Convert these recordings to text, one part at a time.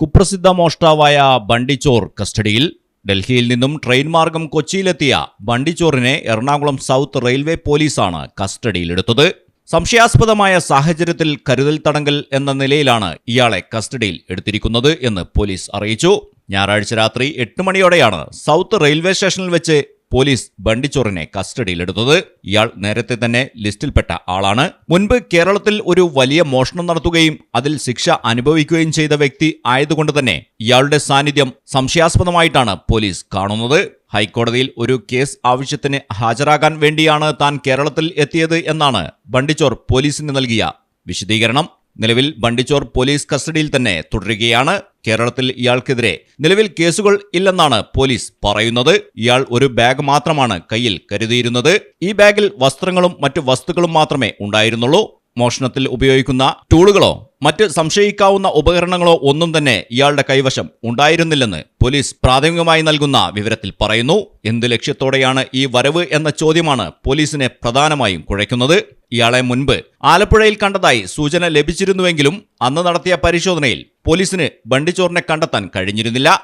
കുപ്രസിദ്ധ മോഷ്ടാവായ ബണ്ടിച്ചോർ കസ്റ്റഡിയിൽ ഡൽഹിയിൽ നിന്നും ട്രെയിൻ മാർഗം കൊച്ചിയിലെത്തിയ ബണ്ടിച്ചോറിനെ എറണാകുളം സൗത്ത് റെയിൽവേ പോലീസാണ് കസ്റ്റഡിയിലെടുത്തത്. സംശയാസ്പദമായ സാഹചര്യത്തിൽ കരുതൽ തടങ്കൽ എന്ന നിലയിലാണ് ഇയാളെ കസ്റ്റഡിയിൽ എടുത്തിരിക്കുന്നത് എന്ന് പോലീസ് അറിയിച്ചു. ഞായറാഴ്ച രാത്രി എട്ട് മണിയോടെയാണ് സൗത്ത് റെയിൽവേ സ്റ്റേഷനിൽ വെച്ച് പോലീസ് ബണ്ടിച്ചോറിനെ കസ്റ്റഡിയിലെടുത്തത്. ഇയാൾ നേരത്തെ തന്നെ ലിസ്റ്റിൽപ്പെട്ട ആളാണ്. മുൻപ് കേരളത്തിൽ ഒരു വലിയ മോഷണം നടത്തുകയും അതിൽ ശിക്ഷ അനുഭവിക്കുകയും ചെയ്ത വ്യക്തി ആയതുകൊണ്ട് തന്നെ ഇയാളുടെ സാന്നിധ്യം സംശയാസ്പദമായിട്ടാണ് പോലീസ് കാണുന്നത്. ഹൈക്കോടതിയിൽ ഒരു കേസ് ആവശ്യത്തിന് ഹാജരാകാൻ വേണ്ടിയാണ് താൻ കേരളത്തിൽ എത്തിയത് എന്നാണ് ബണ്ടിച്ചോർ പോലീസിന് നൽകിയ വിശദീകരണം. നിലവിൽ ബണ്ടിച്ചോർ പോലീസ് കസ്റ്റഡിയിൽ തന്നെ തുടരുകയാണ്. കേരളത്തിൽ ഇയാൾക്കെതിരെ നിലവിൽ കേസുകൾ ഇല്ലെന്നാണ് പോലീസ് പറയുന്നത്. ഇയാൾ ഒരു ബാഗ് മാത്രമാണ് കയ്യിൽ കരുതിയിരുന്നത്. ഈ ബാഗിൽ വസ്ത്രങ്ങളും മറ്റു വസ്തുക്കളും മാത്രമേ ഉണ്ടായിരുന്നുള്ളൂ. മോഷണത്തിൽ ഉപയോഗിക്കുന്ന ടൂളുകളോ മറ്റ് സംശയിക്കാവുന്ന ഉപകരണങ്ങളോ ഒന്നും തന്നെ ഇയാളുടെ കൈവശം ഉണ്ടായിരുന്നില്ലെന്ന് പോലീസ് പ്രാഥമികമായി നൽകുന്ന വിവരത്തിൽ പറയുന്നു. എന്ത് ലക്ഷ്യത്തോടെയാണ് ഈ വരവ് എന്ന ചോദ്യമാണ് പോലീസിനെ പ്രധാനമായും കുഴയ്ക്കുന്നത്. ഇയാളെ മുൻപ് ആലപ്പുഴയിൽ കണ്ടതായി സൂചന ലഭിച്ചിരുന്നുവെങ്കിലും അന്ന് നടത്തിയ പരിശോധനയിൽ പോലീസിന് ബണ്ടിച്ചോറിനെ കണ്ടെത്താൻ കഴിഞ്ഞിരുന്നില്ല.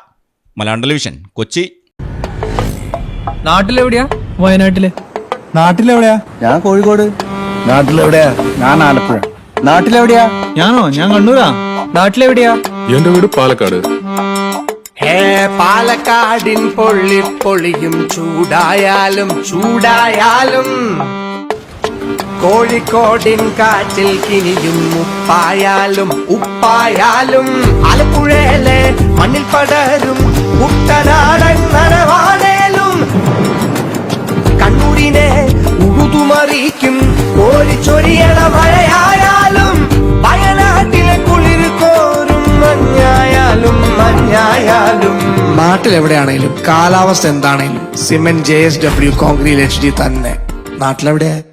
മലയാളം ടെലിവിഷൻ കൊച്ചി. നാട്ടിലെവിടെയാ? വയനാട്ടിൽ. നാട്ടിലെവിടെയാ? ഞാൻ കോഴിക്കോട്. നാട്ടിലെവിടെയാ? ഞാൻ ആലപ്പുഴ. നാട്ടിലെവിടെയാ? ഞാനോ? ഞാൻ കണ്ണൂരാ. നാട്ടിലെവിടെയാ? എന്റെ വീട് പാലക്കാട്. ഹേ പാലക്കാടിൻ പൊള്ളി പൊളിയും ചൂടായാലും ചൂടായാലും. കോഴിക്കോടിൻ കാറ്റിൽ കിനിയും ഉപ്പായാലും ഉപ്പായാലും. ആലപ്പുഴയിലെ മണ്ണിൽ പടരും കുട്ടനാടൻ നനവാണേലും കണ്ണൂരിനെ ഉഴുതുമറിയിക്കും കോരിച്ചൊരിയണ മഴയായാലും നാട്ടിലെവിടെയാണേലും കാലാവസ്ഥ എന്താണേലും cement J S W concrete H D തന്നെ. നാട്ടിലെവിടെയാ?